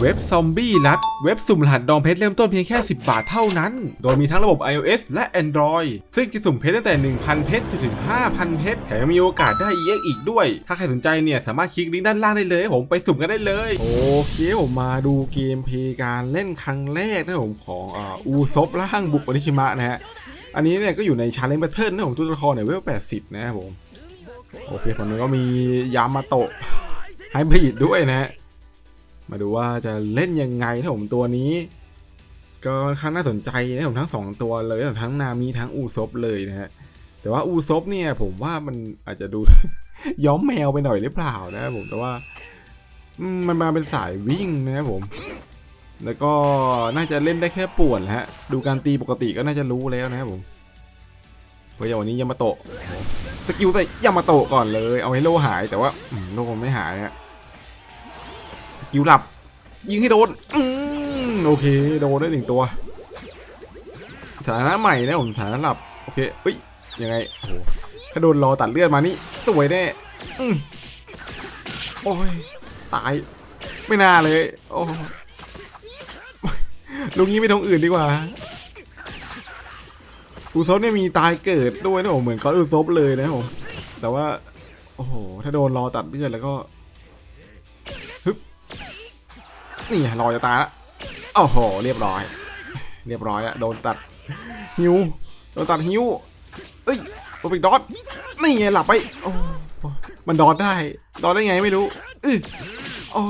เว็บซอมบี้รัดเว็บสุ่มรหัสดองเพชรเริ่มต้นเพียงแค่ 10 บาทเท่านั้น โดยมีทั้งระบบ iOS และ Android ซึ่งจะสุ่มเพชรตั้งแต่ 1,000 เพชรจนถึง 5,000 เพชรแถมยังมีโอกาสได้ EX อีกด้วย ถ้าใครสนใจเนี่ย สามารถคลิกลิงก์ด้านล่างได้เลย ผมไปสุ่มกันได้เลย โอเคผมมาดูเกมเพลย์การเล่นครั้งแรกนะผมของอ,อูซบล่างบุกอนิชิมะนะฮะอันนี้เนี่ยก็อยู่ในชาเลนจ์แพทเทิร์นนะผมตัวละครเนี่ยเวล 80 นะครับผมโอเคฝั่งนู้ก็มียามาโตะไฮบริดด้วยนะฮะ มาดูว่าจะเล่นยังไงนะผมตัวนี้ ก็ค่อนข้างน่าสนใจนะผมทั้งสองตัวเลยทั้งนามีทั้งอูซบเลยนะฮะแต่ว่าอูซบเนี่ยผมว่ามันอาจจะดู ย้อมแมวไปหน่อยหรือเปล่านะผมแต่ว่ามันมาเป็นสายวิ่งนะครับผม แล้วก็น่าจะเล่นได้แค่ป่วนะฮะ ดูการตีปกติก็น่าจะรู้แล้วนะครับผมเพราะอย่างวันนี้ยามาโตะสกิลใส่ยามาโตะก่อนเลย เอาให้โลหายแต่ว่าโลมันไม่หายฮะ กิลหลับ ยิงให้โดนอืมโอเคโดนได้หนึ่งตัวสถานะใหม่นะผมสถานะหลับโอเคเอ้ยยังไงโอ้โหถ้าโดนรอตัดเลือดมานี่สวยแน่อืมโอ้ยตายไม่น่าเลยโอ้ลุงนี้ไม่ทงอื่นดีกว่าอูซบเนี่ยมีตายเกิดด้วยนะผมเหมือนก้อนอูซบเลยนะผมแต่ว่าโอ้โหถ้าโดนรอตัดเลือดแล้วก็ นี่รอจะตายละโอ้โห เรียบร้อย เรียบร้อยอะโดนตัดหิวโดนตัดหิวเอ้ยโดนไปดอทนี่ไงหลับไปโอ้มันดอทได้ ดอทได้ไงไม่รู้อือโอ้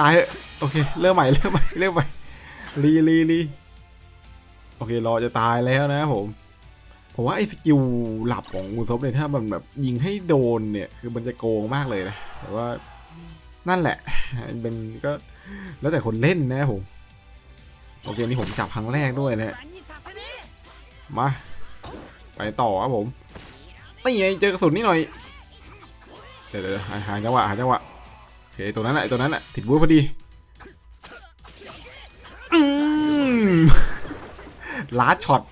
ตายเโอเค เริ่มใหม่เริ่มใหม่เริ่มใหม่รีรีรีโอเครอจะตายแล้วนะผมผมว่าไอ้สกิลหลับของอูซบเนี่ยถ้ามันแบบยิงให้โดนเนี่ยคือมันจะโกงมากเลยนะแต่ว่า นั่นแหละเป็นก็แล้วแต่คนเล่นนะผมโอเคนี่ผมจับครั้งแรกด้วยนะฮะมา ไปต่อครับผมนี่ไงเจอกระสุนนี่หน่อยเดี๋ยวหาหาจังหวะหาจังหวะโอเคตัวนั้นแหละตัวนั้นแหละติดบูธพอดีอืมลาช็อต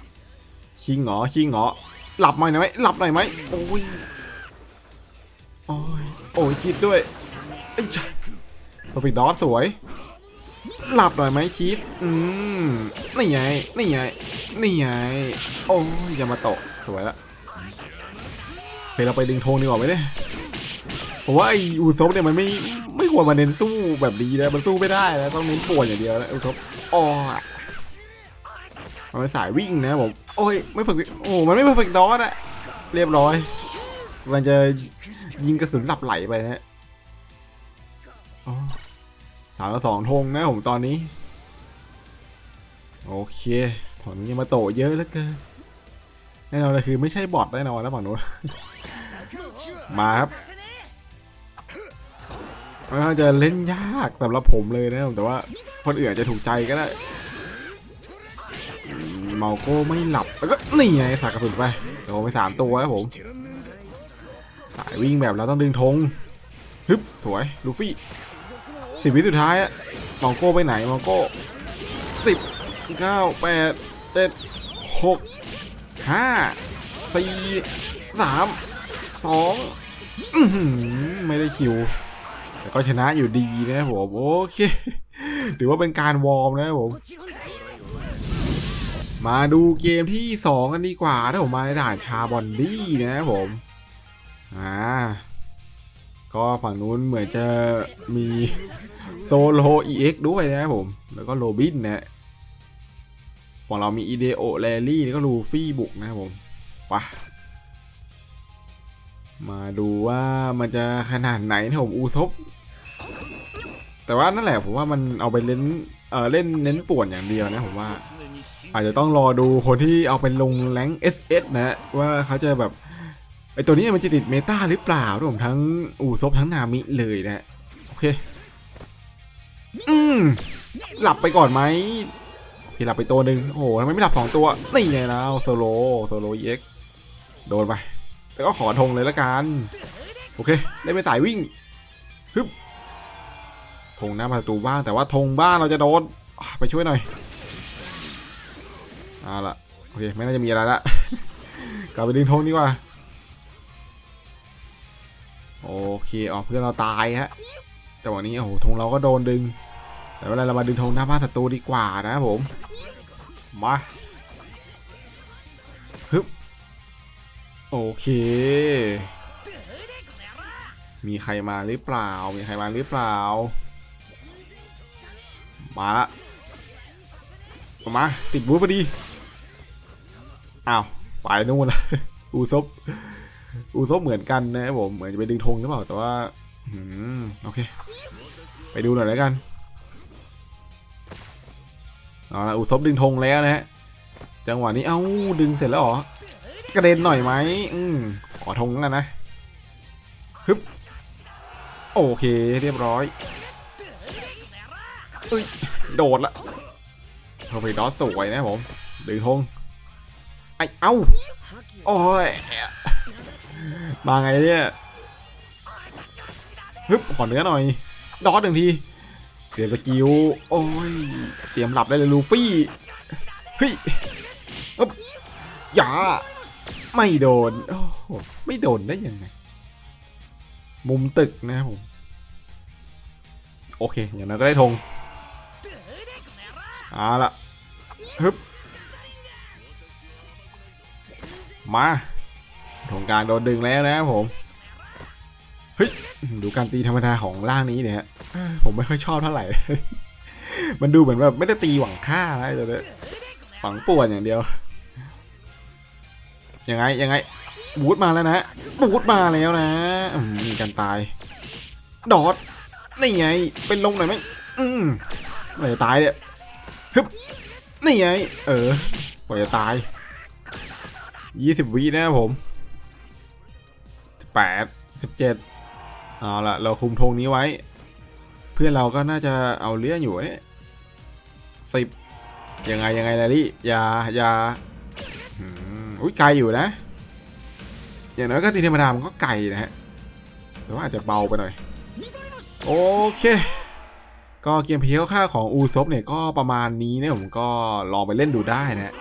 ชิงเหรอชิงเหรอหลับหน่อยไหมหลับหน่อยไหมโอ้ยโอ้ยโอ้ยคิดด้วย ไอ้จ้ะโปรฟิกดอสสวย หลับหน่อยไหมชีฟอืมนี่ไง นี่ไง นี่ไง โอ้ยยามาโตะสวยละเคยเราไปดึงโทงดีกว่าไหมเนี่ยผมว่าไออูซบเนี่ยมันไม่ไม่ควรมาเน้นสู้แบบดีนะมันสู้ไม่ได้แล้วต้องเน้นปวนอย่างเดียวนะอูซบอ๋อมันเป็นสายวิ่งนะผมโอ้ยไม่ฝึกโอ้มันไม่ฝึกดอสอะเรียบร้อย มันจะยิงกระสุนหลับไหลไปนะ สามสองธงนะผมตอนนี้ โอเคถอนยังมาโตเยอะแล้วเกินแน่นอนเลยคือไม่ใช่บอทแน่นอนแล้วฝั่งนู้นมาครับมันจะเล่นยากสำหรับผมเลยนะแต่ว่าคนอื่นจะถูกใจก็ได้เมาโก้ไม่หลับแล้วก็นี่ไงสากกระสุนไปโดนไปสามตัวครับผม สายวิ่งแบบเราต้องดึงธงฮึบสวยลูฟี่ สิบวิสุดท้ายอะมองโก้ไปไหนมองโก้สิบเก้าแปดเจ็ดหกห้าสี่สามสองไม่ได้คิว แต่ก็ชนะอยู่ดีนะผมโอเคถือว่าเป็นการวอร์มนะผมมาดูเกมที่ 2 กันดีกว่าถ้าผมมาในด่านชาบอนดี้นะผม อ่า ก็ฝั่งนู้นเหมือนจะมีโซโล EX ด้วยนะครับผม แล้วก็โรบินนะฮะของเรามีอีเดโอแลลี่แล้วก็ลูฟี่บุกนะครับผมปะมาดูว่ามันจะขนาดไหนนะผมอูซบแต่ว่านั่นแหละผมว่ามันเอาไปเล่นเออเล่นเน้นป่วนอย่างเดียวนะผมว่า อาจจะต้องรอดูคนที่เอาไปลงแรง SS นะว่าเขาจะแบบ ไอตัวนี้มันจะติดเมตาหรือเปล่ารวมทั้งอูซบทั้งนามิเลยนะโอเค อืมหลับไปก่อนไหมโอเคหลับไปตัวหนึ่งโอ้โหทำไมไม่หลับสองตัวนี่ไงแล้วโซโลโซโลเอ็กโดนไปแล้วก็ขอธงเลยละกัน โอเค ได้ไปสายวิ่งฮึบธงหน้าประตูบ้างแต่ว่าธงบ้านเราจะโดนไปช่วยหน่อยเอาละโอเคไม่น่าจะมีอะไรละกลับไปดึงธงดีกว่า โอเคอ๋อเพื่อนเราตายฮะจังหวะนี้โอ้โหธงเราก็โดนดึง แต่เวลาเรามาดึงธงหน้าบ้านศัตรูดีกว่านะครับผมมาฮึบโอเค มีใครมาหรือเปล่า มีใครมาหรือเปล่า มาละมา ติดบูธพอดี อ้าว ไปนู่นละอูซบ อูซบเหมือนกันนะครับผมเหมือนจะไปดึงธงหรือเปล่าแต่ว่าโอเค ไปดูหน่อยแล้วกันเอาละอุซบดึงธงแล้วนะฮะจังหวะนี้เอ้าดึงเสร็จแล้วหรอกระเด็นหน่อยไหมอืมขอธงกันนะฮึบโอเคเรียบร้อยเอ้ยโดดละเพอร์เฟกดอสสวยนะผมดึงธงไอเอ้าโอ้ย มาไงเนี่ยฮึบขอเนื้อหน่อย ดอสหนึ่งที เตรียมสกิล โอ้ย เตรียมหลับได้เลยลูฟี่ เฮ้ยอ๊บอย่า ไม่โดน โอ้โหไม่โดนได้ยังไง มุมตึกนะครับผม โอเค อย่างนั้นก็ได้ธงเอาละฮึบมา ธงกลางโดนดึงแล้วนะครับผมเฮ้ยดูการตีธรรมดาของร่างนี้เนี่ย ผมไม่ค่อยชอบเท่าไหร่ มันดูเหมือนแบบไม่ได้ตีหวังฆ่านะแต่เนี่ยหวังป่วนอย่างเดียว ยังไงยังไงบูทมาแล้วนะบูทมาแล้วนะมีการตาย ดอทนี่ไง เป็นลงหน่อยไหมอืมไม่จะตายเนี่ยฮึบนี่ไง เออกว่าจะตายยี่สิบวินะครับผม แปดสิบเจ็ดเอาละเราคุมธงนี้ไว้ เพื่อนเราก็น่าจะเอาเรื่องอยู่เนี่ยสิบยังไงยังไงล่ะลี่อยาอยาอืมอุ้ยไกลอยู่นะ อย่างน้อยก็ตีธรรมดามันก็ไกลนะฮะแต่ว่าอาจจะเบาไปหน่อย โอเค ก็เกมเพลย์คร่าวๆของอูซบเนี่ยก็ประมาณนี้นะผมก็ลองไปเล่นดูได้นะฮะ